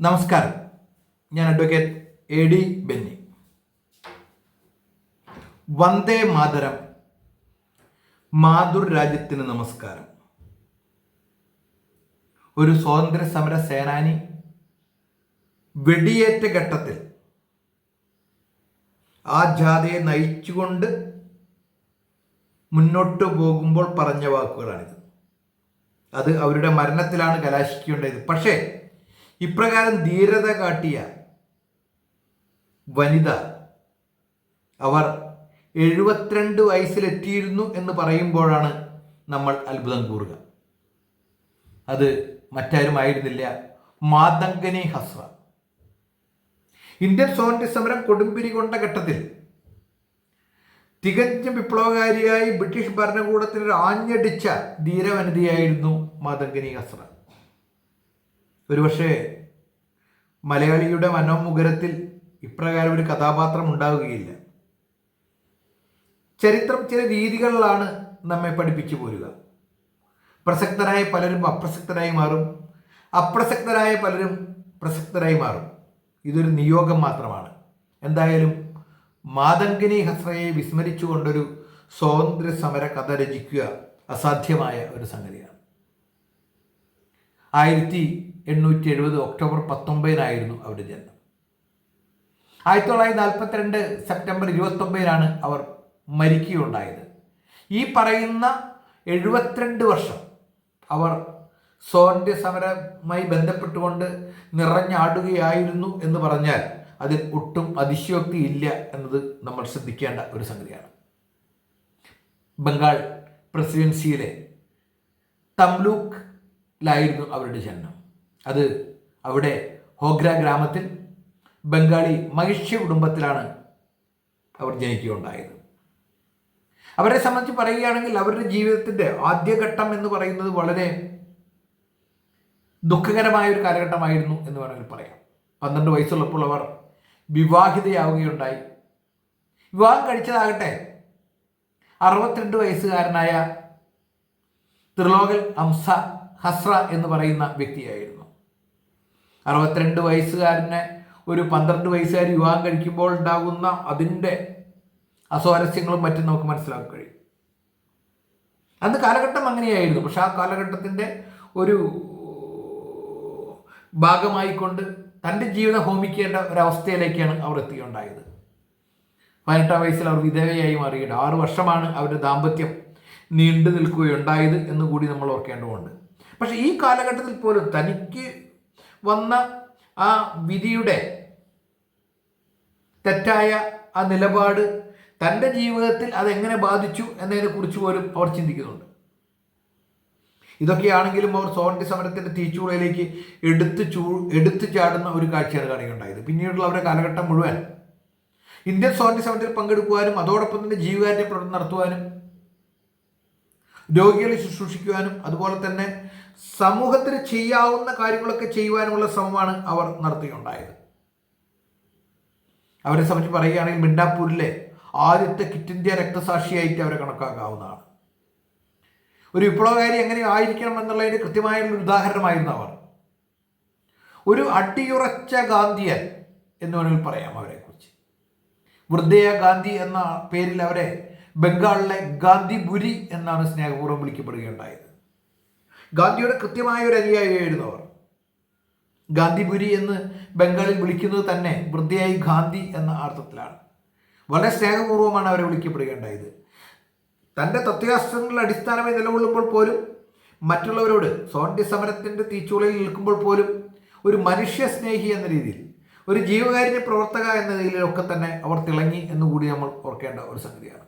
നമസ്കാരം. ഞാൻ advocate A D Benny. Vande Mataram. മാതൃ രാജ്യത്തിന് നമസ്കാരം. ഒരു സ്വാതന്ത്ര്യ സമര സേനാനി വെടിയേറ്റ ഘട്ടത്തിൽ ആ ജാഥയെ നയിച്ചുകൊണ്ട് മുന്നോട്ട് പോകുമ്പോൾ പറഞ്ഞ വാക്കുകളാണിത്. അത് അവരുടെ മരണത്തിലാണ് കലാശിക്കേണ്ടത് പക്ഷേ ഇപ്രകാരം ധീരത കാട്ടിയ വനിത അവർ എഴുപത്തിരണ്ട് വയസ്സിലെത്തിയിരുന്നു എന്ന് പറയുമ്പോഴാണ് നമ്മൾ അത്ഭുതം കൂറുക. അത് മറ്റാരുമായിരുന്നില്ല മാതങ്കനി ഹസ്ര. ഇന്ത്യൻ സ്വാതന്ത്ര്യ സമരം കൊടുമ്പിരി കൊണ്ട ഘട്ടത്തിൽ തികഞ്ഞ വിപ്ലവകാരിയായി ബ്രിട്ടീഷ് ഭരണകൂടത്തിന് ആഞ്ഞടിച്ച ധീരവനിതയായിരുന്നു മാതങ്കനി ഹസ്ര. ഒരുപക്ഷെ മലയാളിയുടെ മനോമുഖരത്തിൽ ഇപ്രകാരം ഒരു കഥാപാത്രം ഉണ്ടാവുകയില്ല. ചരിത്രം ചില രീതികളിലാണ് നമ്മെ പഠിപ്പിച്ചു പോരുക. പ്രസക്തരായ പലരും അപ്രസക്തരായി മാറും. അപ്രസക്തരായ പലരും പ്രസക്തരായി മാറും. ഇതൊരു നിയോഗം മാത്രമാണ്. എന്തായാലും മാതങ്കിനി ഹസ്രയെ വിസ്മരിച്ചുകൊണ്ടൊരു സ്വാതന്ത്ര്യ സമര കഥ രചിക്കുക അസാധ്യമായ ഒരു സംഗതിയാണ്. ആയിരത്തി എണ്ണൂറ്റി എഴുപത് ഒക്ടോബർ പത്തൊമ്പതിനായിരുന്നു അവരുടെ ജനനം. ആയിരത്തി തൊള്ളായിരത്തി നാൽപ്പത്തിരണ്ട് സെപ്റ്റംബർ ഇരുപത്തൊമ്പതിനാണ് അവർ മരിക്കുകയുണ്ടായത്. ഈ പറയുന്ന എഴുപത്തിരണ്ട് വർഷം അവർ സ്വാതന്ത്ര്യ സമരവുമായി ബന്ധപ്പെട്ടുകൊണ്ട് നിറഞ്ഞാടുകയായിരുന്നു എന്ന് പറഞ്ഞാൽ അതിൽ ഒട്ടും അതിശയോക്തി ഇല്ല എന്നത് നമ്മൾ ശ്രദ്ധിക്കേണ്ട ഒരു സംഗതിയാണ്. ബംഗാൾ പ്രസിഡൻസിയിലെ തംലൂക്കിലായിരുന്നു അവരുടെ ജനനം. അത് അവിടെ ഹോഗ്ര ഗ്രാമത്തിൽ ബംഗാളി മഹിഷ്യ കുടുംബത്തിലാണ് അവർ ജനിക്കുകയുണ്ടായത്. അവരെ സംബന്ധിച്ച് പറയുകയാണെങ്കിൽ അവരുടെ ജീവിതത്തിന്റെ ആദ്യഘട്ടം എന്ന് പറയുന്നത് വളരെ ദുഃഖകരമായ ഒരു കാലഘട്ടമായിരുന്നു എന്ന് വേണമെങ്കിൽ പറയാം. പന്ത്രണ്ട് വയസ്സുള്ളപ്പോൾ അവർ വിവാഹിതയാവുകയുണ്ടായി. വിവാഹം കഴിച്ചതാകട്ടെ അറുപത്തിരണ്ട് വയസ്സുകാരനായ ത്രിലോകൽ അംസ ഹസ്ര എന്ന് പറയുന്ന വ്യക്തിയായിരുന്നു. അറുപത്തിരണ്ട് വയസ്സുകാരനെ ഒരു പന്ത്രണ്ട് വയസ്സുകാർ വിവാഹം കഴിക്കുമ്പോൾ ഉണ്ടാകുന്ന അതിന്റെ അസ്വാരസ്യങ്ങളും മറ്റും നമുക്ക് മനസ്സിലാക്കാൻ കഴിയും. അന്ന് കാലഘട്ടം അങ്ങനെയായിരുന്നു. പക്ഷെ ആ കാലഘട്ടത്തിന്റെ ഒരു ഭാഗമായിക്കൊണ്ട് തന്റെ ജീവിതം ഹോമിക്കേണ്ട ഒരവസ്ഥയിലേക്കാണ് അവർ എത്തിയുണ്ടായത് പതിനെട്ടാം വയസ്സിൽ അവർ വിധവയായി മാറിയിട്ട് ആറു വർഷമാണ് അവരുടെ ദാമ്പത്യം നീണ്ടു നിൽക്കുകയുണ്ടായത് എന്ന് കൂടി നമ്മൾ ഓർക്കേണ്ടതുണ്ട്. പക്ഷേ ഈ കാലഘട്ടത്തിൽ പോലും തനിക്ക് വന്ന ആ വിധിയുടെ തെറ്റായ ആ നിലപാട് തന്റെ ജീവിതത്തിൽ അതെങ്ങനെ ബാധിച്ചു എന്നതിനെക്കുറിച്ച് പോലും അവർ ചിന്തിക്കുന്നുണ്ട്. ഇതൊക്കെയാണെങ്കിലും അവർ സ്വാതന്ത്ര്യ സമരത്തിന്റെ തീച്ചുളയിലേക്ക് എടുത്ത് ചൂ എടുത്തു ചാടുന്ന ഒരു കാഴ്ചയാണ് കാണുകയുണ്ടായത്. പിന്നീടുള്ള അവരുടെ കാലഘട്ടം മുഴുവൻ ഇന്ത്യൻ സ്വാതന്ത്ര്യ സമരത്തിൽ പങ്കെടുക്കുവാനും അതോടൊപ്പം തന്നെ ജീവകാരുണ്യ പ്രവർത്തനം നടത്തുവാനും രോഗികളെ ശുശ്രൂഷിക്കുവാനും അതുപോലെ തന്നെ സമൂഹത്തിന് ചെയ്യാവുന്ന കാര്യങ്ങളൊക്കെ ചെയ്യുവാനുമുള്ള ശ്രമമാണ് അവർ നടത്തുകയുണ്ടായത് അവരെ സംബന്ധിച്ച് പറയുകയാണെങ്കിൽ മിണ്ടാപ്പൂരിലെ ആദ്യത്തെ കിറ്റ് ഇന്ത്യ രക്തസാക്ഷിയായിട്ട് അവരെ കണക്കാക്കാവുന്നതാണ്. ഒരു വിപ്ലവകാരി എങ്ങനെ ആയിരിക്കണം എന്നുള്ളതിന് കൃത്യമായ ഒരു ഉദാഹരണമായിരുന്നു അവർ. ഒരു അടിയുറച്ച ഗാന്ധിയൻ എന്ന് വേണമെങ്കിൽ പറയാം അവരെക്കുറിച്ച്. വൃദ്ധയ ഗാന്ധി എന്ന പേരിൽ അവരെ ബംഗാളിലെ ഗാന്ധിപുരി എന്നാണ് സ്നേഹപൂർവം വിളിക്കപ്പെടുകയുണ്ടായത്. ഗാന്ധിയുടെ കൃത്യമായ ഒരു അനുയായിയായിരുന്നു അവർ. ഗാന്ധിപുരി എന്ന് ബംഗാളിൽ വിളിക്കുന്നത് തന്നെ വൃദ്ധയായി ഗാന്ധി എന്ന അർത്ഥത്തിലാണ്. വളരെ സ്നേഹപൂർവമാണ് അവരെ വിളിക്കപ്പെടുകയുണ്ടായത്. തന്റെ തത്വശാസ്ത്രങ്ങളുടെ അടിസ്ഥാനമായി നിലകൊള്ളുമ്പോൾ പോലും മറ്റുള്ളവരോട് സ്വാതന്ത്ര്യ സമരത്തിന്റെ തീച്ചുളയിൽ നിൽക്കുമ്പോൾ പോലും ഒരു മനുഷ്യ സ്നേഹി എന്ന രീതിയിൽ ഒരു ജീവകാരുണ്യ പ്രവർത്തക എന്ന രീതിയിലൊക്കെ തന്നെ അവർ തിളങ്ങി എന്നുകൂടി നമ്മൾ ഓർക്കേണ്ട ഒരു സംഗതിയാണ്.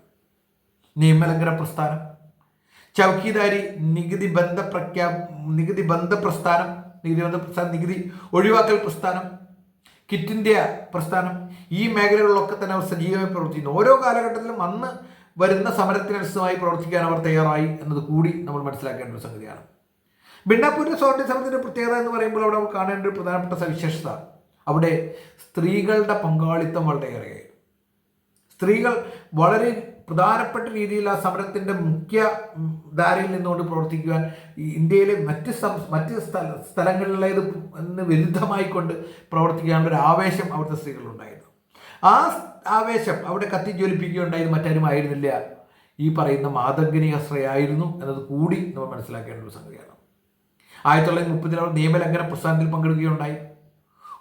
നിയമലംഘന പ്രസ്ഥാനം ചൗക്കിദാരി നികുതി ബന്ധ പ്രഖ്യാ നികുതി ബന്ധ പ്രസ്ഥാനം നികുതി ബന്ധ പ്രസ്ഥാനം നികുതി ഒഴിവാക്കൽ പ്രസ്ഥാനം കിറ്റ് ഇന്ത്യ പ്രസ്ഥാനം ഈ മേഖലകളിലൊക്കെ തന്നെ അവർ സജീവമായി പ്രവർത്തിക്കുന്നു. ഓരോ കാലഘട്ടത്തിലും അന്ന് വരുന്ന സമരത്തിനനുസൃതമായി പ്രവർത്തിക്കാൻ അവർ തയ്യാറായി എന്നത് കൂടി നമ്മൾ മനസ്സിലാക്കേണ്ട ഒരു സംഗതിയാണ്. ബിണ്ണാപ്പൂരിലെ സ്വാതന്ത്ര്യ സമരത്തിന്റെ പ്രത്യേകത എന്ന് പറയുമ്പോൾ അവിടെ നമുക്ക് കാണേണ്ട ഒരു പ്രധാനപ്പെട്ട സവിശേഷത അവിടെ സ്ത്രീകളുടെ പങ്കാളിത്തം വളരെയേറെ സ്ത്രീകൾ വളരെ പ്രധാനപ്പെട്ട രീതിയിൽ ആ സമരത്തിന്റെ മുഖ്യ ധാരയിൽ നിന്നുകൊണ്ട് പ്രവർത്തിക്കുവാൻ ഇന്ത്യയിലെ മറ്റ് സം മറ്റ് സ്ഥല സ്ഥലങ്ങളിലേത് വിരുദ്ധമായിക്കൊണ്ട് പ്രവർത്തിക്കാനുള്ള ഒരു ആവേശം അവിടുത്തെ സ്ത്രീകളുണ്ടായിരുന്നു ആ ആവേശം അവിടെ കത്തിജ്വലിപ്പിക്കുകയുണ്ടായത് മറ്റാരും ആയിരുന്നില്ല ഈ പറയുന്ന മാതങ്കിനി ആശ്രയായിരുന്നു എന്നത് കൂടി നമ്മൾ മനസ്സിലാക്കേണ്ട ഒരു സംഗതിയാണ്. ആയിരത്തി തൊള്ളായിരത്തി മുപ്പതിൽ അവർ നിയമലംഘന പ്രസ്ഥാനത്തിൽ പങ്കെടുക്കുകയുണ്ടായി.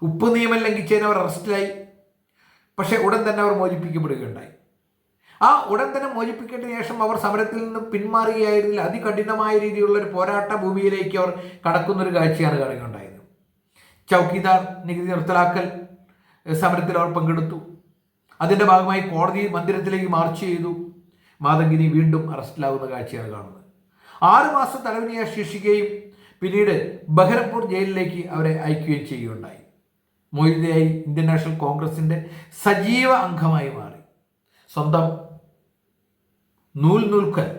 ഉപ്പ് നിയമം ലംഘിച്ചതിന് അവർ അറസ്റ്റിലായി. പക്ഷേ ഉടൻ തന്നെ അവർ മോചിപ്പിക്കപ്പെടുകയുണ്ടായി. ആ ഉടൻ തന്നെ മോചിപ്പിക്കേണ്ടതിന് ശേഷം അവർ സമരത്തിൽ നിന്ന് പിന്മാറുകയായിരുന്നില്ല അതികഠിനമായ രീതിയിലുള്ള ഒരു പോരാട്ട ഭൂമിയിലേക്ക് അവർ കടക്കുന്നൊരു കാഴ്ചയാണ് കാണുകയുണ്ടായത്. ചൗക്കിദാർ നികുതി നിർത്തലാക്കൽ സമരത്തിൽ അവർ പങ്കെടുത്തു. അതിന്റെ ഭാഗമായി കോടതി മന്ദിരത്തിലേക്ക് മാർച്ച് ചെയ്തു. മാതങ്കിനി വീണ്ടും അറസ്റ്റിലാവുന്ന കാഴ്ചയാണ് കാണുന്നത്. ആറ് മാസം തലവിനെ ശിക്ഷിക്കുകയും പിന്നീട് ബഹ്റംപൂർ ജയിലിലേക്ക് അവരെ അയക്കുകയും ചെയ്യുകയുണ്ടായി. മൊയ്തയായി ഇന്ത്യൻ നാഷണൽ കോൺഗ്രസിന്റെ സജീവ അംഗമായി മാറി. സ്വന്തം നൂൽ നൂൽക്കൽ.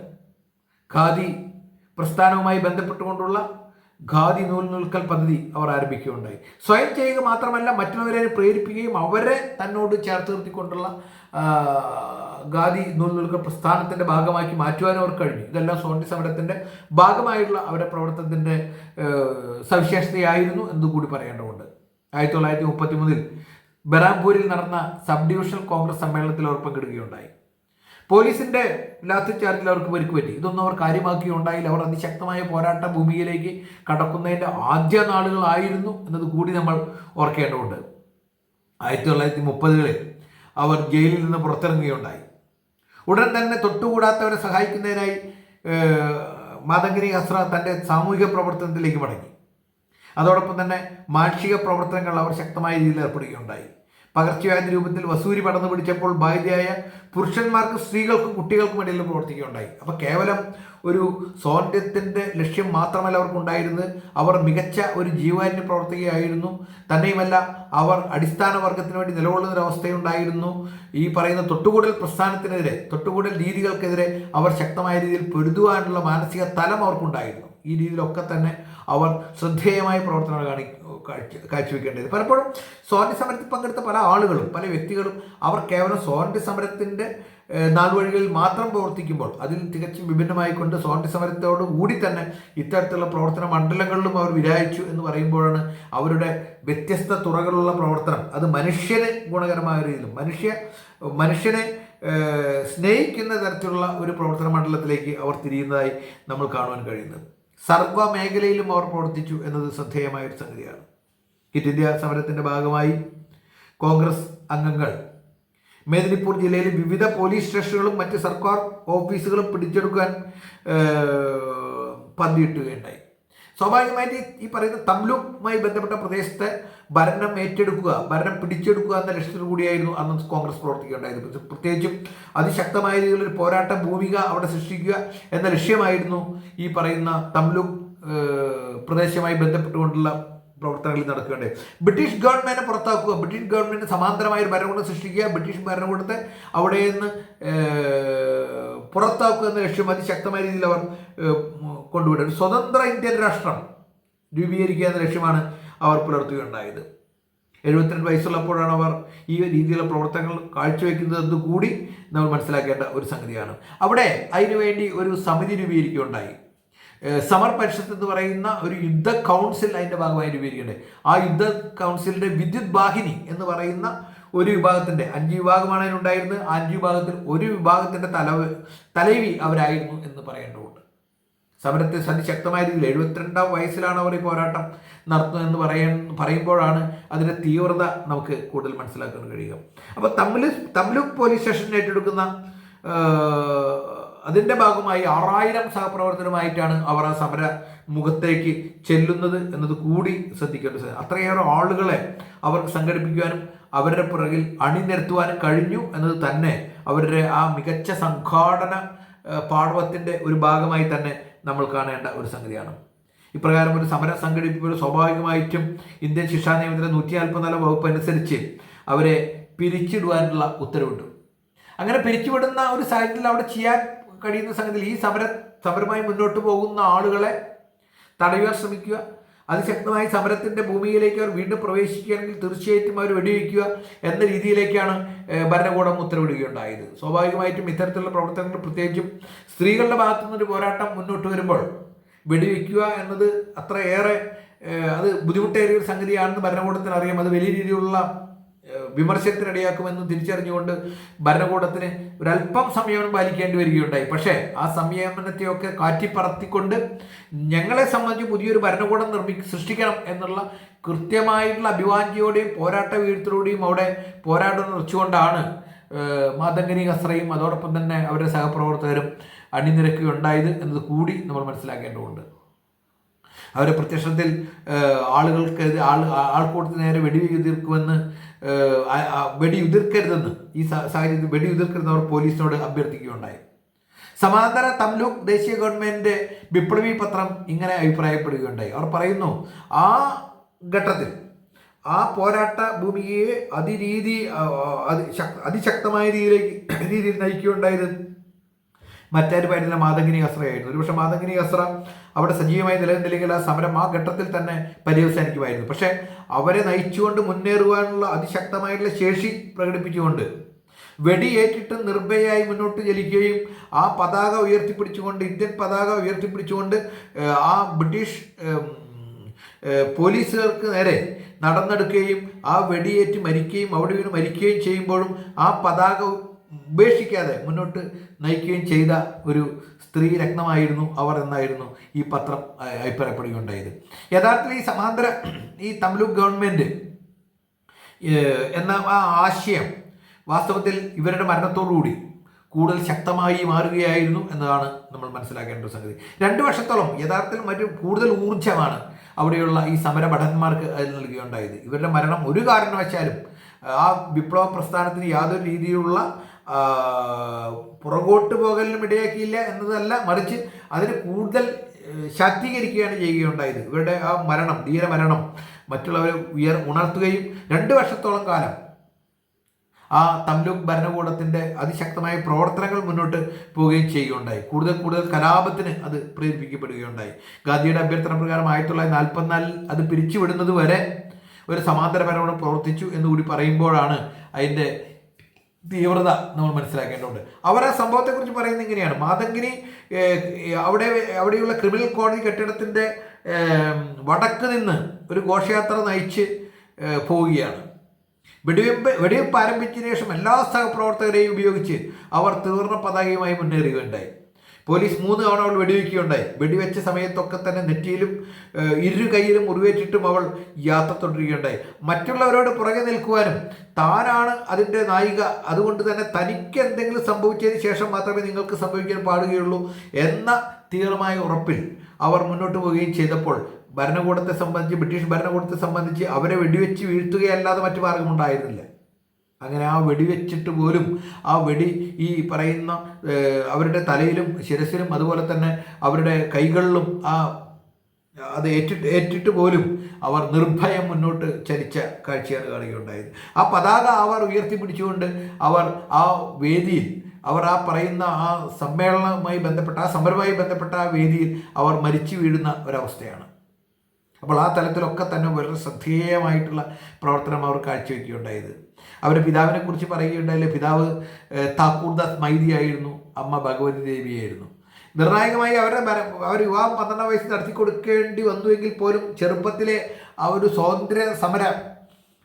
ഖാദി പ്രസ്ഥാനവുമായി ബന്ധപ്പെട്ടുകൊണ്ടുള്ള ഖാദി നൂൽ നൂൽക്കൽ പദ്ധതി അവർ ആരംഭിക്കുകയുണ്ടായി. സ്വയം ചെയ്യുക മാത്രമല്ല മറ്റുള്ളവരെ പ്രേരിപ്പിക്കുകയും അവരെ തന്നോട് ചേർത്ത് നിർത്തിക്കൊണ്ടുള്ള ഖാദി നൂൽ നൂൽക്കൽ പ്രസ്ഥാനത്തിന്റെ ഭാഗമാക്കി മാറ്റുവാനും അവർ കഴിഞ്ഞു. ഇതെല്ലാം സോണ്ടി സമരത്തിന്റെ ഭാഗമായിട്ടുള്ള അവരുടെ പ്രവർത്തനത്തിന്റെ സവിശേഷതയായിരുന്നു എന്ന് കൂടി പറയേണ്ടതുണ്ട്. ആയിരത്തി തൊള്ളായിരത്തി മുപ്പത്തി മൂന്നിൽ ബറാംപൂരിൽ നടന്ന സബ് ഡിവിഷണൽ കോൺഗ്രസ് സമ്മേളനത്തിൽ അവർ പങ്കെടുക്കുകയുണ്ടായി. പോലീസിന്റെ ലാത്തി ചാർജിൽ അവർക്ക് പരിക്ക് പറ്റി ഇതൊന്നും അവർ കാര്യമാക്കി ഉണ്ടായില്ല അവർ അതിശക്തമായ പോരാട്ട ഭൂമിയിലേക്ക് കടക്കുന്നതിന്റെ ആദ്യ നാളുകളായിരുന്നു എന്നത് കൂടി നമ്മൾ ഓർക്കേണ്ടതുണ്ട്. ആയിരത്തി തൊള്ളായിരത്തി മുപ്പതുകളിൽ അവർ ജയിലിൽ നിന്ന് പുറത്തിറങ്ങുകയുണ്ടായി. ഉടൻ തന്നെ തൊട്ടുകൂടാത്തവരെ സഹായിക്കുന്നതിനായി മാതങ്കിനി ഹസ്ര തന്റെ സാമൂഹിക പ്രവർത്തനത്തിലേക്ക് മടങ്ങി. അതോടൊപ്പം തന്നെ മാനുഷിക പ്രവർത്തനങ്ങൾ അവർ ശക്തമായ രീതിയിൽ ഏർപ്പെടുകയുണ്ടായി. പകർച്ചവ്യാധി രൂപത്തിൽ വസൂരി പടന്നു പിടിച്ചപ്പോൾ ബാധ്യയായ പുരുഷന്മാർക്കും സ്ത്രീകൾക്കും കുട്ടികൾക്കും ഇടയിൽ പ്രവർത്തിക്കുകയുണ്ടായി. അപ്പോൾ കേവലം ഒരു സ്വാതന്ത്ര്യത്തിന്റെ ലക്ഷ്യം മാത്രമല്ല അവർക്കുണ്ടായിരുന്നത്. അവർ മികച്ച ഒരു ജീവാന്യ പ്രവർത്തിക്കുകയായിരുന്നു തന്നെയുമല്ല അവർ അടിസ്ഥാന വർഗത്തിന് വേണ്ടി നിലകൊള്ളുന്ന ഒരവസ്ഥയുണ്ടായിരുന്നു ഈ പറയുന്ന തൊട്ടുകൂടൽ പ്രസ്ഥാനത്തിനെതിരെ തൊട്ടുകൂടൽ രീതികൾക്കെതിരെ അവർ ശക്തമായ രീതിയിൽ പൊരുതുവാനുള്ള മാനസിക തലം അവർക്കുണ്ടായിരുന്നു. ഈ രീതിയിലൊക്കെ തന്നെ അവർ ശ്രദ്ധേയമായ പ്രവർത്തനങ്ങൾ കാണി കാഴ്ച കാഴ്ചവെക്കേണ്ടത്. പലപ്പോഴും സ്വാതന്ത്ര്യ സമരത്തിൽ പങ്കെടുത്ത പല ആളുകളും പല വ്യക്തികളും അവർ കേവലം സ്വാതന്ത്ര്യ സമരത്തിന്റെ നാൾവഴികളിൽ മാത്രം പ്രവർത്തിക്കുമ്പോൾ അതിൽ തികച്ചും വിഭിന്നമായിക്കൊണ്ട് സ്വാതന്ത്ര്യ സമരത്തോട് കൂടി തന്നെ ഇത്തരത്തിലുള്ള പ്രവർത്തന മണ്ഡലങ്ങളിലും അവർ വിരായിച്ചു എന്ന് പറയുമ്പോഴാണ് അവരുടെ വ്യത്യസ്ത തുറകളുള്ള പ്രവർത്തനം. അത് മനുഷ്യന് ഗുണകരമായ രീതിയിലും മനുഷ്യ മനുഷ്യനെ സ്നേഹിക്കുന്ന തരത്തിലുള്ള ഒരു പ്രവർത്തന മണ്ഡലത്തിലേക്ക് അവർ തിരിയുന്നതായി നമ്മൾ കാണുവാൻ കഴിയുന്നത്. സർവ മേഖലയിലും അവർ പ്രവർത്തിച്ചു എന്നത് ശ്രദ്ധേയമായ ഒരു സംഗതിയാണ്. കിറ്റ് ഇന്ത്യ സമരത്തിന്റെ ഭാഗമായി കോൺഗ്രസ് അംഗങ്ങൾ മേദിനിപ്പൂർ ജില്ലയിലെ വിവിധ പോലീസ് സ്റ്റേഷനുകളും മറ്റ് സർക്കാർ ഓഫീസുകളും പിടിച്ചെടുക്കാൻ പന്തിയിട്ടുകയുണ്ടായി സ്വാഭാവികമായിട്ട് ഈ- പറയുന്ന തംലുമായി ബന്ധപ്പെട്ട പ്രദേശത്തെ ഭരണം ഏറ്റെടുക്കുക ഭരണം പിടിച്ചെടുക്കുക എന്ന ലക്ഷ്യത്തോടു കൂടിയായിരുന്നു അന്ന് കോൺഗ്രസ് പ്രവർത്തിക്കേണ്ടായത് പ്രത്യേകിച്ചും അതിശക്തമായ രീതിയിലുള്ള ഒരു പോരാട്ട ഭൂമിക അവിടെ സൃഷ്ടിക്കുക എന്ന ലക്ഷ്യമായിരുന്നു ഈ പറയുന്ന തംലുക് പ്രദേശമായി ബന്ധപ്പെട്ടുകൊണ്ടുള്ള പ്രവർത്തനങ്ങളിൽ നടക്കേണ്ടത് ബ്രിട്ടീഷ് ഗവൺമെന്റിനെ പുറത്താക്കുക ബ്രിട്ടീഷ് ഗവൺമെന്റിന് സമാന്തരമായ ഒരു ഭരണകൂടം സൃഷ്ടിക്കുക ബ്രിട്ടീഷ് ഭരണകൂടത്തെ അവിടെ നിന്ന് പുറത്താക്കുക എന്ന ലക്ഷ്യം അതിശക്തമായ രീതിയിൽ അവർ കൊണ്ടുവിടുക ഒരു സ്വതന്ത്ര ഇന്ത്യൻ രാഷ്ട്രം രൂപീകരിക്കുക എന്ന ലക്ഷ്യമാണ് അവർ പുലർത്തുകയുണ്ടായത്. എഴുപത്തിരണ്ട് വയസ്സുള്ളപ്പോഴാണ് അവർ ഈ രീതിയിലുള്ള പ്രവർത്തനങ്ങൾ കാഴ്ചവെക്കുന്നതെന്ന് കൂടി നമ്മൾ മനസ്സിലാക്കേണ്ട ഒരു സംഗതിയാണ്. അവിടെ അതിനുവേണ്ടി ഒരു സമിതി രൂപീകരിക്കുകയുണ്ടായി. സമർ പരിഷത്ത് എന്ന് പറയുന്ന ഒരു യുദ്ധ കൗൺസിൽ അതിന്റെ ഭാഗമായി രൂപീകരിക്കേണ്ടത് ആ യുദ്ധ കൗൺസിലിന്റെ വിദ്യുത് വാഹിനി എന്ന് പറയുന്ന ഒരു വിഭാഗത്തിന്റെ അഞ്ച് വിഭാഗമാണ് അതിനുണ്ടായിരുന്നത്. അഞ്ച് വിഭാഗത്തിൽ ഒരു വിഭാഗത്തിന്റെ തലവ് തലവി അവരായിരുന്നു എന്ന് പറയേണ്ടതുണ്ട്. സമരത്തെ അതിശക്തമായ രീതിയിൽ എഴുപത്തിരണ്ടാം വയസ്സിലാണ് അവർ ഈ പോരാട്ടം നടത്തുന്നതെന്ന് പറയാൻ പറയുമ്പോഴാണ് അതിന്റെ തീവ്രത നമുക്ക് കൂടുതൽ മനസ്സിലാക്കാൻ കഴിയുക. അപ്പോൾ തമ്മിൽ തമ്മിലുക് പോലീസ് സ്റ്റേഷൻ ഏറ്റെടുക്കുന്ന അതിന്റെ ഭാഗമായി ആറായിരം സഹപ്രവർത്തനമായിട്ടാണ് അവർ ആ സമര മുഖത്തേക്ക് ചെല്ലുന്നത് എന്നത് കൂടി ശ്രദ്ധിക്കേണ്ടത് അത്രയേറെ ആളുകളെ അവർക്ക് സംഘടിപ്പിക്കുവാനും അവരുടെ പുറകിൽ അണിനിരത്തുവാനും കഴിഞ്ഞു എന്നത് തന്നെ അവരുടെ ആ മികച്ച സംഘാടന പാഠവത്തിന്റെ ഒരു ഭാഗമായി തന്നെ നമ്മൾ കാണേണ്ട ഒരു സംഗതിയാണ്. ഇപ്രകാരം ഒരു സമരം സംഘടിപ്പിക്കുമ്പോൾ സ്വാഭാവികമായിട്ടും ഇന്ത്യൻ ശിക്ഷാ നിയമത്തിലെ നൂറ്റി നാൽപ്പത്തിനാല് വകുപ്പ് അനുസരിച്ച് അവരെ പിരിച്ചിടുവാനുള്ള ഉത്തരവുണ്ട്. അങ്ങനെ പിരിച്ചുവിടുന്ന ഒരു സാഹചര്യത്തിൽ അവിടെ ചെയ്യാൻ കഴിയുന്ന സംഗതിയിൽ ഈ സമര സമരമായി മുന്നോട്ട് പോകുന്ന ആളുകളെ തടയുവാൻ ശ്രമിക്കുക അതിശക്തമായി സമരത്തിന്റെ ഭൂമിയിലേക്ക് അവർ വീണ്ടും പ്രവേശിക്കുകയാണെങ്കിൽ തീർച്ചയായിട്ടും അവർ വെടിവെക്കുക എന്ന രീതിയിലേക്കാണ് ഭരണകൂടം ഉത്തരവിടുകയുണ്ടായത്. സ്വാഭാവികമായിട്ടും ഇത്തരത്തിലുള്ള പ്രവർത്തനങ്ങൾ പ്രത്യേകിച്ചും സ്ത്രീകളുടെ ഭാഗത്തു നിന്നൊരു പോരാട്ടം മുന്നോട്ട് വരുമ്പോൾ വെടിവെക്കുക എന്നത് അത്രയേറെ അത് ബുദ്ധിമുട്ടേറിയ ഒരു സംഗതിയാണെന്ന് ഭരണകൂടത്തിന് അറിയാം. അത് വലിയ രീതിയിലുള്ള വിമർശനത്തിനിടയാക്കുമെന്ന് തിരിച്ചറിഞ്ഞുകൊണ്ട് ഭരണകൂടത്തിന് ഒരല്പം സംയമനം പാലിക്കേണ്ടി വരികയുണ്ടായി. പക്ഷേ ആ സംയമനത്തെയൊക്കെ കാറ്റിപ്പറത്തിക്കൊണ്ട് ഞങ്ങളെ സംബന്ധിച്ച് പുതിയൊരു ഭരണകൂടം നിർമ്മി സൃഷ്ടിക്കണം എന്നുള്ള കൃത്യമായിട്ടുള്ള അഭിവാഞ്ചിയോടെയും പോരാട്ട വീഴ്ത്തിലൂടെയും അവിടെ പോരാട്ടം നിറച്ചുകൊണ്ടാണ് മാതങ്കരി കസ്രയും അതോടൊപ്പം തന്നെ അവരുടെ സഹപ്രവർത്തകരും അണിനിരക്കുകയുണ്ടായത് എന്നത് കൂടി നമ്മൾ മനസ്സിലാക്കേണ്ടതുണ്ട്. അവരെ പ്രത്യക്ഷത്തിൽ ആളുകൾക്ക് ആൾ ആൾക്കൂട്ടത്തിന് നേരെ ആ- ആ വെടിയുതിർക്കരുതെന്ന് ഈ സാഹചര്യത്തിൽ വെടിയുതിർക്കരുതെന്ന് അവർ പോലീസിനോട് അഭ്യർത്ഥിക്കുകയുണ്ടായി. സമാന്തര തംലൂക്ക് ദേശീയ ഗവൺമെന്റ് വിപ്ലവി പത്രം ഇങ്ങനെ അഭിപ്രായപ്പെടുകയുണ്ടായി. അവർ പറയുന്നു ആ ഘട്ടത്തിൽ ആ പോരാട്ട ഭൂമിയെ അതിരീതി അതിശക്തമായ രീതിയിലേക്ക് രീതിയിൽ നയിക്കുകയുണ്ടായത് മറ്റാരുമായിരുന്നില്ല മാതങ്കിനി അസ്രയായിരുന്നു ഒരുപക്ഷെ മാതങ്കിനി അസ്ര അവിടെ സജീവമായി നിലനിന്നില്ലെങ്കിൽ ആ സമരം ആ ഘട്ടത്തിൽ തന്നെ പര്യവസാനിക്കുമായിരുന്നു. പക്ഷേ അവരെ നയിച്ചുകൊണ്ട് മുന്നേറുവാനുള്ള അതിശക്തമായിട്ടുള്ള ശേഷി പ്രകടിപ്പിച്ചുകൊണ്ട് വെടിയേറ്റിട്ട് നിർഭയായി മുന്നോട്ട് ചലിക്കുകയും ആ പതാക ഉയർത്തിപ്പിടിച്ചുകൊണ്ട് ഇന്ത്യൻ പതാക ഉയർത്തിപ്പിടിച്ചുകൊണ്ട് ആ ബ്രിട്ടീഷ് പോലീസുകാർക്ക് നേരെ നടന്നെടുക്കുകയും ആ വെടിയേറ്റ് മരിക്കുകയും അവിടെ വീണ് മരിക്കുകയും ചെയ്യുമ്പോഴും ആ പതാക ഉപേക്ഷിക്കാതെ മുന്നോട്ട് നയിക്കുകയും ചെയ്ത ഒരു സ്ത്രീ രക്തമായിരുന്നു അവർ എന്നായിരുന്നു ഈ പത്രം അഭിപ്രായപ്പെടുകയുണ്ടായത്. യഥാർത്ഥത്തിൽ ഈ സമാന്തര ഈ തമിഴ് ഗവൺമെന്റ് എന്ന ആ ആശയം വാസ്തവത്തിൽ ഇവരുടെ മരണത്തോടുകൂടി കൂടുതൽ ശക്തമായി മാറുകയായിരുന്നു എന്നതാണ് നമ്മൾ മനസ്സിലാക്കേണ്ട ഒരു സംഗതി. രണ്ട് വർഷത്തോളം യഥാർത്ഥത്തിൽ മറ്റു കൂടുതൽ ഊർജമാണ് അവിടെയുള്ള ഈ സമര ഭടന്മാർക്ക് അതിൽ നൽകുകയുണ്ടായത്. ഇവരുടെ മരണം ഒരു കാരണവശാലും ആ വിപ്ലവ പ്രസ്ഥാനത്തിന് യാതൊരു രീതിയിലുള്ള പുറകോട്ട് പോകലിനും ഇടയാക്കിയില്ല എന്നതല്ല മറിച്ച് അതിന് കൂടുതൽ ശാക്തീകരിക്കുകയാണ് ചെയ്യുകയുണ്ടായത്. ഇവരുടെ ആ മരണം ധീരമരണം മറ്റുള്ളവരെ ഉയർ ഉണർത്തുകയും രണ്ട് വർഷത്തോളം കാലം ആ തംലൂക്ക് ഭരണകൂടത്തിന്റെ അതിശക്തമായ പ്രവർത്തനങ്ങൾ മുന്നോട്ട് പോവുകയും ചെയ്യുകയുണ്ടായി. കൂടുതൽ കൂടുതൽ കലാപത്തിന് അത് പ്രേരിപ്പിക്കപ്പെടുകയുണ്ടായി. ഗാന്ധിയുടെ അഭ്യർത്ഥന പ്രകാരം ആയിരത്തി തൊള്ളായിരത്തി നാൽപ്പത്തിനാലിൽ അത് പിരിച്ചുവിടുന്നത് വരെ ഒരു സമാന്തര ഭരണം പ്രവർത്തിച്ചു എന്ന് കൂടി പറയുമ്പോഴാണ് അതിന്റെ തീവ്രത നമ്മൾ മനസ്സിലാക്കേണ്ടതുണ്ട്. അവർ ആ സംഭവത്തെക്കുറിച്ച് പറയുന്നത് ഇങ്ങനെയാണ്. മാതങ്കിനി അവിടെ അവിടെയുള്ള ക്രിമിനൽ കോടതി കെട്ടിടത്തിന്റെ വടക്ക് നിന്ന് ഒരു ഘോഷയാത്ര നയിച്ച് പോവുകയാണ്. വെടിവെപ്പ് വെടിവെപ്പ് ആരംഭിച്ചതിന് ശേഷം എല്ലാ സഹപ്രവർത്തകരെയും ഉപയോഗിച്ച് അവർ തീർന്ന പതാകയുമായി മുന്നേറുകയുണ്ടായി. പോലീസ് മൂന്ന് തവണ അവൾ വെടിവെക്കുകയുണ്ടായി. വെടിവെച്ച സമയത്തൊക്കെ തന്നെ നെറ്റിയിലും ഇരു കൈയിലും മുറിവേറ്റിട്ടും അവൾ യാത്ര തുടരുകയുണ്ടായി. മറ്റുള്ളവരോട് പുറകെ നിൽക്കുവാനും താനാണ് അതിന്റെ നായിക. അതുകൊണ്ട് തന്നെ തനിക്ക് എന്തെങ്കിലും സംഭവിച്ചതിന് ശേഷം മാത്രമേ നിങ്ങൾക്ക് സംഭവിക്കാൻ പാടുകയുള്ളൂ എന്ന തീവ്രമായ ഉറപ്പിൽ അവർ മുന്നോട്ട് പോവുകയും ചെയ്തപ്പോൾ ഭരണകൂടത്തെ സംബന്ധിച്ച് ബ്രിട്ടീഷ് ഭരണകൂടത്തെ സംബന്ധിച്ച് അവരെ വെടിവെച്ച് വീഴ്ത്തുകയല്ലാതെ മറ്റു മാർഗമുണ്ടായിരുന്നില്ല. അങ്ങനെ ആ വെടിവെച്ചിട്ട് പോലും ആ വെടി ഈ പറയുന്ന അവരുടെ തലയിലും ശിരസിലും അതുപോലെ തന്നെ അവരുടെ കൈകളിലും ആ അത് ഏറ്റിട്ട് ഏറ്റിട്ട് പോലും അവർ നിർഭയം മുന്നോട്ട് ചലിച്ച കാഴ്ചയാണ് കാണുകയുണ്ടായത്. ആ പതാക അവർ ഉയർത്തിപ്പിടിച്ചുകൊണ്ട് അവർ ആ വേദിയിൽ അവർ ആ പറയുന്ന ആ സമ്മേളനവുമായി ബന്ധപ്പെട്ട ആ സമരവുമായി ബന്ധപ്പെട്ട ആ വേദിയിൽ അവർ മരിച്ചു വീഴുന്ന ഒരവസ്ഥയാണ്. അപ്പോൾ ആ തലത്തിലൊക്കെ തന്നെ വളരെ ശ്രദ്ധേയമായിട്ടുള്ള പ്രവർത്തനം അവർ കാഴ്ചവെക്കുകയുണ്ടായത്. അവരുടെ പിതാവിനെ കുറിച്ച് പറയുകയുണ്ടായില്ല. പിതാവ് താക്കൂർദാസ് മൈതി ആയിരുന്നു അമ്മ ഭഗവതി ദേവിയായിരുന്നു. നിർണായകമായി അവരുടെ അവർ വിവാഹം പന്ത്രണ്ടാം വയസ്സിൽ നടത്തി കൊടുക്കേണ്ടി വന്നുവെങ്കിൽ പോലും ചെറുപ്പത്തിലെ ആ ഒരു സ്വാതന്ത്ര്യ സമര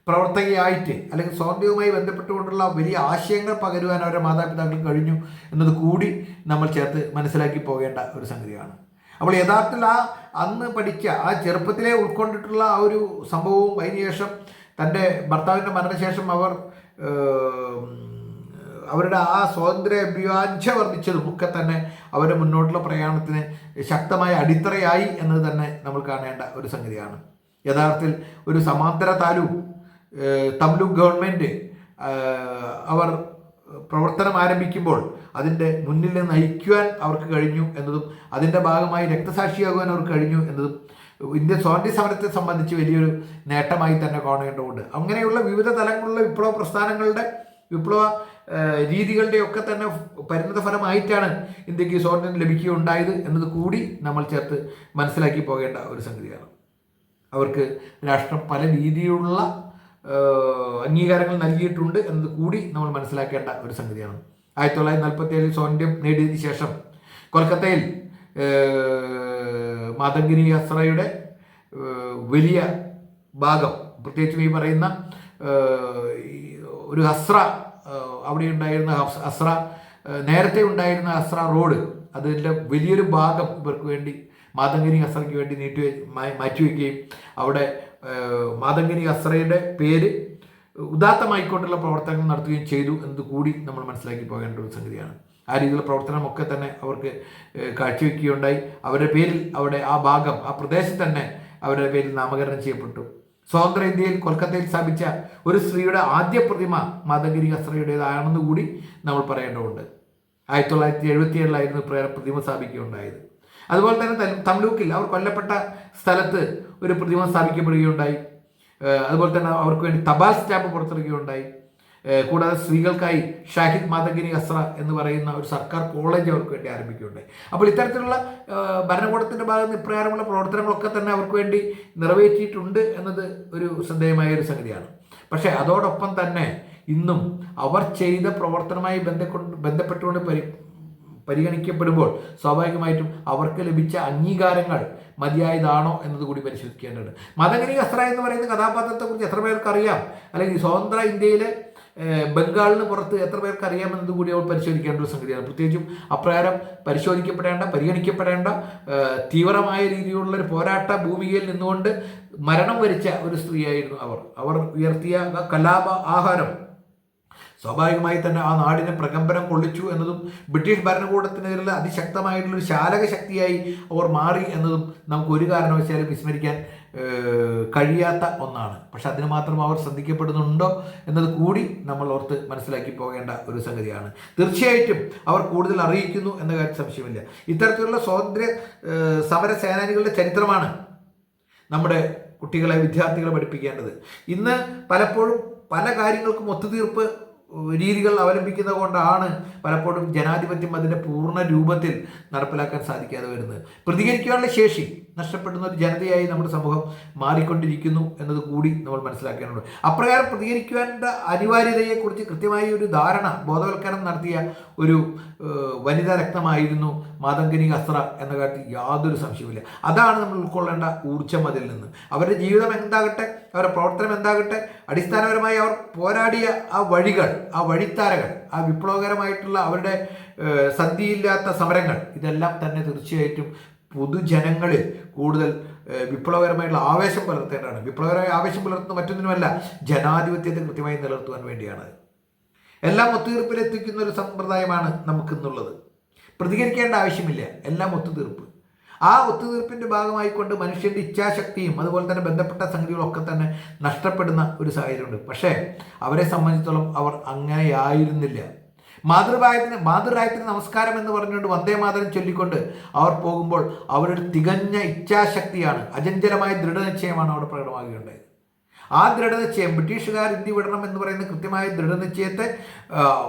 പ്രവർത്തകയായിട്ട് അല്ലെങ്കിൽ സ്വാതന്ത്ര്യവുമായി ബന്ധപ്പെട്ടുകൊണ്ടുള്ള വലിയ ആശയങ്ങൾ പകരുവാൻ അവരുടെ മാതാപിതാക്കൾ കഴിഞ്ഞു എന്നത് കൂടി നമ്മൾ ചേർത്ത് മനസ്സിലാക്കി പോകേണ്ട ഒരു സംഗതിയാണ്. അപ്പോൾ യഥാർത്ഥത്തിൽ ആ അന്ന് പഠിച്ച ആ ചെറുപ്പത്തിലെ ഉൾക്കൊണ്ടിട്ടുള്ള ആ ഒരു സംഭവവും അതിനുശേഷം തന്റെ ഭർത്താവിന്റെ മരണശേഷം അവർ അവരുടെ ആ സ്വാതന്ത്ര്യ അഭിവാഞ്ച വർദ്ധിച്ചതും ഒക്കെ തന്നെ അവരുടെ മുന്നോട്ടുള്ള പ്രയാണത്തിന് ശക്തമായ അടിത്തറയായി എന്നത് തന്നെ നമ്മൾ കാണേണ്ട ഒരു സംഗതിയാണ്. യഥാർത്ഥത്തിൽ ഒരു സമാന്തര താലൂക്ക് തംലൂക്ക് ഗവൺമെന്റ് അവർ പ്രവർത്തനം ആരംഭിക്കുമ്പോൾ അതിന്റെ മുന്നിൽ നിന്ന് നയിക്കുവാൻ അവർക്ക് കഴിഞ്ഞു എന്നതും അതിന്റെ ഭാഗമായി രക്തസാക്ഷിയാകുവാൻ അവർക്ക് കഴിഞ്ഞു എന്നതും ഇന്ത്യ സ്വാതന്ത്ര്യ സമരത്തെ സംബന്ധിച്ച് വലിയൊരു നേട്ടമായി തന്നെ കാണേണ്ടതുണ്ട്. അങ്ങനെയുള്ള വിവിധ തലങ്ങളിലുള്ള വിപ്ലവ പ്രസ്ഥാനങ്ങളുടെ വിപ്ലവ രീതികളുടെ രീതികളുടെയൊക്കെ തന്നെ പരിണിത ഫലമായിട്ടാണ് ഇന്ത്യയ്ക്ക് സ്വാതന്ത്ര്യം ലഭിക്കുകയുണ്ടായത് എന്നത് കൂടി നമ്മൾ ചേർത്ത് മനസ്സിലാക്കി പോകേണ്ട ഒരു സംഗതിയാണ്. അവർക്ക് രാഷ്ട്രം പല രീതിയിലുള്ള അംഗീകാരങ്ങൾ നൽകിയിട്ടുണ്ട് എന്നത് കൂടി നമ്മൾ മനസ്സിലാക്കേണ്ട ഒരു സംഗതിയാണ്. ആയിരത്തി തൊള്ളായിരത്തി നാൽപ്പത്തി ഏഴിൽ സ്വാതന്ത്ര്യം നേടിയതിനു ശേഷം കൊൽക്കത്തയിൽ മാതങ്കിരി അസ്രയുടെ വലിയ ഭാഗം പ്രത്യേകിച്ചും ഈ പറയുന്ന ഒരു ഹസ്ര അവിടെ ഉണ്ടായിരുന്ന ഹസ്- ഹസ്ര നേരത്തെ ഉണ്ടായിരുന്ന ഹസ്ര റോഡ് അതിന്റെ വലിയൊരു ഭാഗം ഇവർക്ക് വേണ്ടി മാതങ്കിരി ഹസ്രയ്ക്ക് വേണ്ടി നീട്ടി മാറ്റിവെക്കുകയും അവിടെ മാതങ്കിനി അസ്രയുടെ പേര് ഉദാത്തമായിക്കൊണ്ടുള്ള പ്രവർത്തനങ്ങൾ നടത്തുകയും ചെയ്തു എന്നത് കൂടി നമ്മൾ മനസ്സിലാക്കി പോകേണ്ട ഒരു സംഗതിയാണ്. ആ രീതിയിലുള്ള പ്രവർത്തനമൊക്കെ തന്നെ അവർക്ക് കാഴ്ചവെക്കുകയുണ്ടായി. അവരുടെ പേരിൽ അവിടെ ആ ഭാഗം ആ പ്രദേശം തന്നെ അവരുടെ പേരിൽ നാമകരണം ചെയ്യപ്പെട്ടു. സ്വതന്ത്ര ഇന്ത്യയിൽ കൊൽക്കത്തയിൽ സ്ഥാപിച്ച ഒരു സ്ത്രീയുടെ ആദ്യ പ്രതിമ മാതഗിരി അസ്രയുടേതാണെന്ന് കൂടി നമ്മൾ പറയേണ്ടതുണ്ട്. ആയിരത്തി തൊള്ളായിരത്തി എഴുപത്തി ഏഴിലായിരുന്നു പ്രതിമ സ്ഥാപിക്കുകയുണ്ടായത്. അതുപോലെ തന്നെ തംലൂക്കിൽ അവർ കൊല്ലപ്പെട്ട സ്ഥലത്ത് ഒരു പ്രതിമ സ്ഥാപിക്കപ്പെടുകയുണ്ടായി. അതുപോലെ തന്നെ അവർക്ക് വേണ്ടി തപാൽ സ്റ്റാമ്പ് പുറത്തിറക്കുകയുണ്ടായി. കൂടാതെ സ്ത്രീകൾക്കായി ഷാഹിദ് മാതഗിനി അസ്ര എന്ന് പറയുന്ന ഒരു സർക്കാർ കോളേജ് അവർക്ക് വേണ്ടി ആരംഭിക്കുകയുണ്ടായി. അപ്പോൾ ഇത്തരത്തിലുള്ള ഭരണകൂടത്തിന്റെ ഭാഗത്ത് ഇപ്രകാരമുള്ള പ്രവർത്തനങ്ങളൊക്കെ തന്നെ അവർക്ക് വേണ്ടി നിറവേറ്റിയിട്ടുണ്ട് എന്നത് ഒരു ശ്രദ്ധേയമായ ഒരു സംഗതിയാണ്. പക്ഷേ അതോടൊപ്പം തന്നെ ഇന്നും അവർ ചെയ്ത പ്രവർത്തനമായി ബന്ധപ്പെട്ടുകൊണ്ട് പരി പരിഗണിക്കപ്പെടുമ്പോൾ സ്വാഭാവികമായിട്ടും അവർക്ക് ലഭിച്ച അംഗീകാരങ്ങൾ മതിയായതാണോ എന്നത് കൂടി പരിശോധിക്കേണ്ടത് മതഗിരി അസ്ര എന്ന് പറയുന്ന കഥാപാത്രത്തെക്കുറിച്ച് എത്ര പേർക്ക് അറിയാം അല്ലെങ്കിൽ സ്വതന്ത്ര ഇന്ത്യയിലെ ബംഗാളിന് പുറത്ത് എത്ര പേർക്ക് അറിയാമെന്നത് കൂടി അവർ പരിശോധിക്കേണ്ട ഒരു സംഗതിയാണ്. പ്രത്യേകിച്ചും അപ്രകാരം പരിശോധിക്കപ്പെടേണ്ട പരിഗണിക്കപ്പെടേണ്ട തീവ്രമായ രീതിയിലുള്ള ഒരു പോരാട്ട ഭൂമികയിൽ നിന്നുകൊണ്ട് മരണം വരിച്ച ഒരു സ്ത്രീയായിരുന്നു അവർ. അവർ ഉയർത്തിയ കലാപ ആഹാരം സ്വാഭാവികമായി തന്നെ ആ നാടിനെ പ്രകമ്പനം കൊള്ളിച്ചു എന്നതും ബ്രിട്ടീഷ് ഭരണകൂടത്തിനെതിരെ അതിശക്തമായിട്ടുള്ളൊരു ശാലക ശക്തിയായി അവർ മാറി എന്നതും നമുക്ക് ഒരു കാരണവശാലും വിസ്മരിക്കാൻ കഴിയാത്ത ഒന്നാണ്. പക്ഷെ അതിന് മാത്രം അവർ ശ്രദ്ധിക്കപ്പെടുന്നുണ്ടോ എന്നത് കൂടി നമ്മൾ ഓർത്ത് മനസ്സിലാക്കി പോകേണ്ട ഒരു സംഗതിയാണ്. തീർച്ചയായിട്ടും അവർ കൂടുതൽ അറിയിക്കുന്നു എന്ന കാര്യം സംശയമില്ല. ഇത്തരത്തിലുള്ള സ്വാതന്ത്ര്യ സമര സേനാനികളുടെ ചരിത്രമാണ് നമ്മുടെ കുട്ടികളെ വിദ്യാർത്ഥികളെ പഠിപ്പിക്കേണ്ടത്. ഇന്ന് പലപ്പോഴും പല കാര്യങ്ങൾക്കും ഒത്തുതീർപ്പ് രീതികൾ അവലംബിക്കുന്നത് കൊണ്ടാണ് പലപ്പോഴും ജനാധിപത്യം അതിന്റെ പൂർണ രൂപത്തിൽ നടപ്പിലാക്കാൻ സാധിക്കാതെ വരുന്നത്. പ്രതികരിക്കാനുള്ള ശേഷി നഷ്ടപ്പെടുന്ന ഒരു ജനതയായി നമ്മുടെ സമൂഹം മാറിക്കൊണ്ടിരിക്കുന്നു എന്നത് കൂടി നമ്മൾ മനസ്സിലാക്കേണ്ടത് അപ്രകാരം പ്രതികരിക്കേണ്ട അനിവാര്യതയെക്കുറിച്ച് കൃത്യമായ ഒരു ധാരണ ബോധവൽക്കരണം നടത്തിയ ഒരു വനിതാ രക്തമായിരുന്നു മാതങ്കിനി അസ്ത്ര എന്ന കാര്യത്തിൽ യാതൊരു സംശയവുമില്ല. അതാണ് നമ്മൾ ഉൾക്കൊള്ളേണ്ട ഊർജം അതിൽ നിന്ന്. അവരുടെ ജീവിതം എന്താകട്ടെ അവരുടെ പ്രവർത്തനം എന്താകട്ടെ അടിസ്ഥാനപരമായി അവർ പോരാടിയ ആ വഴികൾ ആ വഴിത്താരകൾ ആ വിപ്ലവകരമായിട്ടുള്ള അവരുടെ സന്ധിയില്ലാത്ത സമരങ്ങൾ ഇതെല്ലാം തന്നെ തീർച്ചയായിട്ടും പൊതുജനങ്ങളിൽ കൂടുതൽ വിപ്ലവകരമായിട്ടുള്ള ആവേശം പുലർത്തേണ്ടതാണ്. വിപ്ലവകരമായ ആവേശം പുലർത്തുന്ന മറ്റൊന്നിനുമല്ല ജനാധിപത്യത്തെ കൃത്യമായി നിലനിർത്തുവാൻ വേണ്ടിയാണ്. എല്ലാം ഒത്തുതീർപ്പിലെത്തിക്കുന്ന ഒരു സമ്പ്രദായമാണ് നമുക്കിന്നുള്ളത്. പ്രതികരിക്കേണ്ട ആവശ്യമില്ല എല്ലാം ഒത്തുതീർപ്പ്. ആ ഒത്തുതീർപ്പിന്റെ ഭാഗമായിക്കൊണ്ട് മനുഷ്യന്റെ ഇച്ഛാശക്തിയും അതുപോലെ തന്നെ ബന്ധപ്പെട്ട സംഗതികളൊക്കെ തന്നെ നഷ്ടപ്പെടുന്ന ഒരു സാഹചര്യമുണ്ട്. പക്ഷേ അവരെ സംബന്ധിച്ചിടത്തോളം അവർ അങ്ങനെയായിരുന്നില്ല. മാതൃഭായത്തിന് മാതൃരായത്തിന് നമസ്കാരം എന്ന് പറഞ്ഞുകൊണ്ട് വന്ദേ മാതരം ചൊല്ലിക്കൊണ്ട് അവർ പോകുമ്പോൾ അവരുടെ തികഞ്ഞ ഇച്ഛാശക്തിയാണ്. അചഞ്ചലമായ ദൃഢനിശ്ചയമാണ് അവിടെ പ്രകടമാകുകയുണ്ടായത്. ആ ദൃഢനിശ്ചയം ബ്രിട്ടീഷുകാർ ഇന്ത്യ വിടണം എന്ന് പറയുന്ന കൃത്യമായ ദൃഢനിശ്ചയത്തെ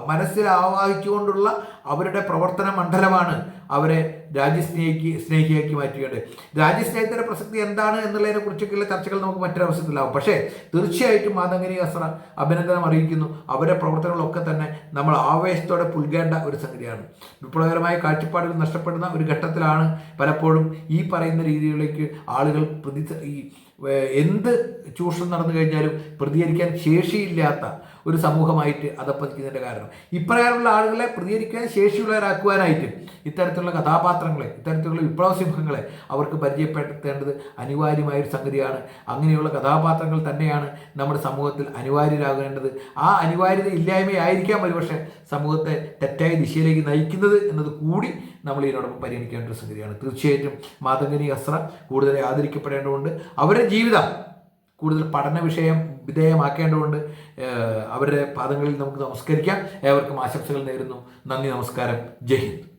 മനസ്സിൽ ആവാഹിച്ചുകൊണ്ടുള്ള അവരുടെ പ്രവർത്തന മണ്ഡലമാണ് അവരെ രാജ്യസ്നേഹിക്ക് സ്നേഹിയാക്കി മാറ്റിയത്. രാജ്യസ്നേഹത്തിന്റെ പ്രസക്തി എന്താണ് എന്നുള്ളതിനെ കുറിച്ചൊക്കെയുള്ള ചർച്ചകൾ നമുക്ക് മറ്റൊരവസരത്തിലാവും. പക്ഷേ തീർച്ചയായിട്ടും മാതങ്കനി അസ്ര അഭിനന്ദനം അറിയിക്കുന്നു. അവരുടെ പ്രവർത്തനങ്ങളൊക്കെ തന്നെ നമ്മൾ ആവേശത്തോടെ പുൽകേണ്ട ഒരു സംഗതിയാണ്. വിപ്ലവകരമായ കാഴ്ചപ്പാടുകൾ നഷ്ടപ്പെടുന്ന ഒരു ഘട്ടത്തിലാണ് പലപ്പോഴും ഈ പറയുന്ന രീതിയിലേക്ക് ആളുകൾ പ്രതി ഈ എന്ത് ചൂഷണം നടന്നു കഴിഞ്ഞാലും പ്രതികരിക്കാൻ ശേഷിയില്ലാത്ത ഒരു സമൂഹമായിട്ട് അതപ്പതിക്കുന്നതിന്റെ കാരണം. ഇപ്രകാരമുള്ള ആളുകളെ പ്രതികരിക്കാൻ ശേഷിയുള്ളവരാക്കുവാനായിട്ട് ഇത്തരത്തിലുള്ള കഥാപാത്രങ്ങളെ ഇത്തരത്തിലുള്ള വിപ്ലവ സിംഹങ്ങളെ അവർക്ക് പരിചയപ്പെടുത്തേണ്ടത് അനിവാര്യമായൊരു സംഗതിയാണ്. അങ്ങനെയുള്ള കഥാപാത്രങ്ങൾ തന്നെയാണ് നമ്മുടെ സമൂഹത്തിൽ അനിവാര്യരാകേണ്ടത്. ആ അനിവാര്യത ഇല്ലായ്മയായിരിക്കാം ഒരുപക്ഷെ സമൂഹത്തെ തെറ്റായ ദിശയിലേക്ക് നയിക്കുന്നത് എന്നത് കൂടി നമ്മൾ ഇതിനോടൊപ്പം പരിഗണിക്കേണ്ട ഒരു സംഗതിയാണ്. തീർച്ചയായിട്ടും മാതങ്കനി അസ്ര കൂടുതൽ ആദരിക്കപ്പെടേണ്ടതുണ്ട്. അവരുടെ ജീവിതം കൂടുതൽ പഠന വിഷയം വിധേയമാക്കേണ്ടതുകൊണ്ട് അവരുടെ പാദങ്ങളിൽ നമുക്ക് നമസ്കരിക്കാം. ഏവർക്കും ആശംസകൾ നേരുന്നു. നന്ദി നമസ്കാരം. ജയ് ഹിന്ദ്.